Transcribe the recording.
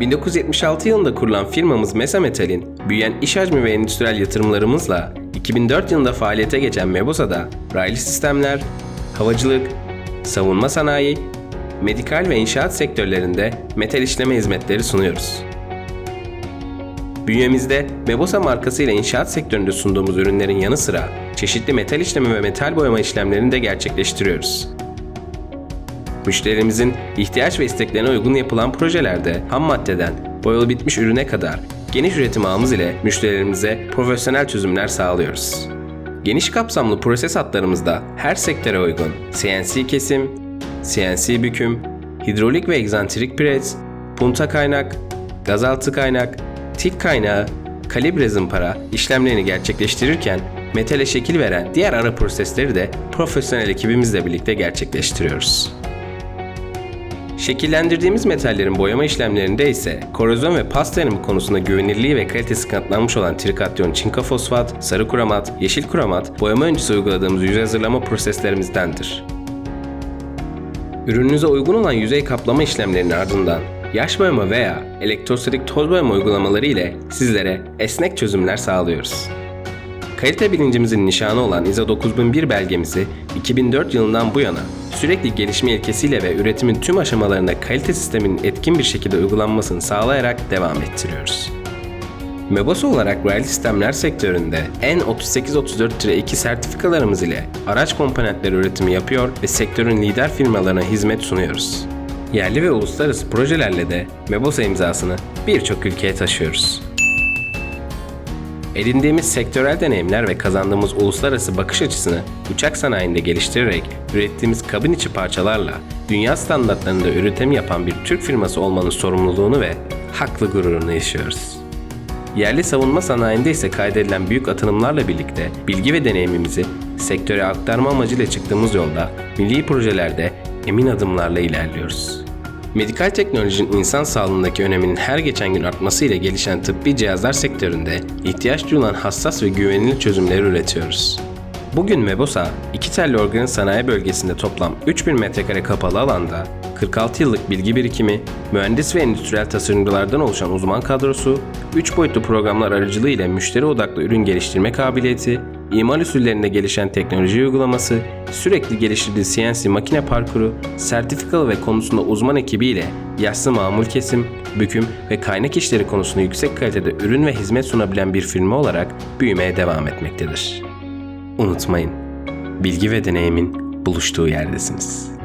1976 yılında kurulan firmamız Mesa Metal'in büyüyen iş hacmi ve endüstriyel yatırımlarımızla 2004 yılında faaliyete geçen Mebosa'da raylı sistemler, havacılık, savunma sanayi, medikal ve inşaat sektörlerinde metal işleme hizmetleri sunuyoruz. Bünyemizde Mebosa markasıyla inşaat sektöründe sunduğumuz ürünlerin yanı sıra çeşitli metal işleme ve metal boyama işlemlerini de gerçekleştiriyoruz. Müşterimizin ihtiyaç ve isteklerine uygun yapılan projelerde ham maddeden boyalı bitmiş ürüne kadar geniş üretim ağımız ile müşterilerimize profesyonel çözümler sağlıyoruz. Geniş kapsamlı proses hatlarımızda her sektöre uygun CNC kesim, CNC büküm, hidrolik ve egzantrik pres, punta kaynak, gazaltı kaynak, tik kaynağı, kalibre zımpara işlemlerini gerçekleştirirken metale şekil veren diğer ara prosesleri de profesyonel ekibimizle birlikte gerçekleştiriyoruz. Şekillendirdiğimiz metallerin boyama işlemlerinde ise korozyon ve pas dayanımı konusunda güvenilirliği ve kalitesi kanıtlanmış olan trikatyon çinko fosfat, sarı kuramat, yeşil kuramat boyama öncesi uyguladığımız yüzey hazırlama proseslerimizdendir. Ürününüze uygun olan yüzey kaplama işlemlerinin ardından yaş boyama veya elektrostatik toz boyama uygulamaları ile sizlere esnek çözümler sağlıyoruz. Kalite bilincimizin nişanı olan ISO 9001 belgemizi 2004 yılından bu yana sürekli gelişme ilkesiyle ve üretimin tüm aşamalarında kalite sisteminin etkin bir şekilde uygulanmasını sağlayarak devam ettiriyoruz. Mebos olarak raylı sistemler sektöründe N3834-2 sertifikalarımız ile araç komponentleri üretimi yapıyor ve sektörün lider firmalarına hizmet sunuyoruz. Yerli ve uluslararası projelerle de Mebosa imzasını birçok ülkeye taşıyoruz. Edindiğimiz sektörel deneyimler ve kazandığımız uluslararası bakış açısını uçak sanayinde geliştirerek ürettiğimiz kabin içi parçalarla dünya standartlarında üretim yapan bir Türk firması olmanın sorumluluğunu ve haklı gururunu yaşıyoruz. Yerli savunma sanayinde ise kaydedilen büyük atılımlarla birlikte bilgi ve deneyimimizi sektöre aktarma amacıyla çıktığımız yolda milli projelerde emin adımlarla ilerliyoruz. Medikal teknolojinin insan sağlığındaki öneminin her geçen gün artmasıyla gelişen tıbbi cihazlar sektöründe ihtiyaç duyulan hassas ve güvenilir çözümleri üretiyoruz. Bugün Mebosa, iki telli organın sanayi bölgesinde toplam 3000 metrekare kapalı alanda 46 yıllık bilgi birikimi, mühendis ve endüstriyel tasarımcılardan oluşan uzman kadrosu, 3 boyutlu programlar aracılığıyla müşteri odaklı ürün geliştirme kabiliyeti, imal usullerinde gelişen teknoloji uygulaması, sürekli geliştirdiği CNC makine parkuru, sertifikalı ve konusunda uzman ekibiyle yaşlı mamul kesim, büküm ve kaynak işleri konusunda yüksek kalitede ürün ve hizmet sunabilen bir firma olarak büyümeye devam etmektedir. Unutmayın, bilgi ve deneyimin buluştuğu yerdesiniz.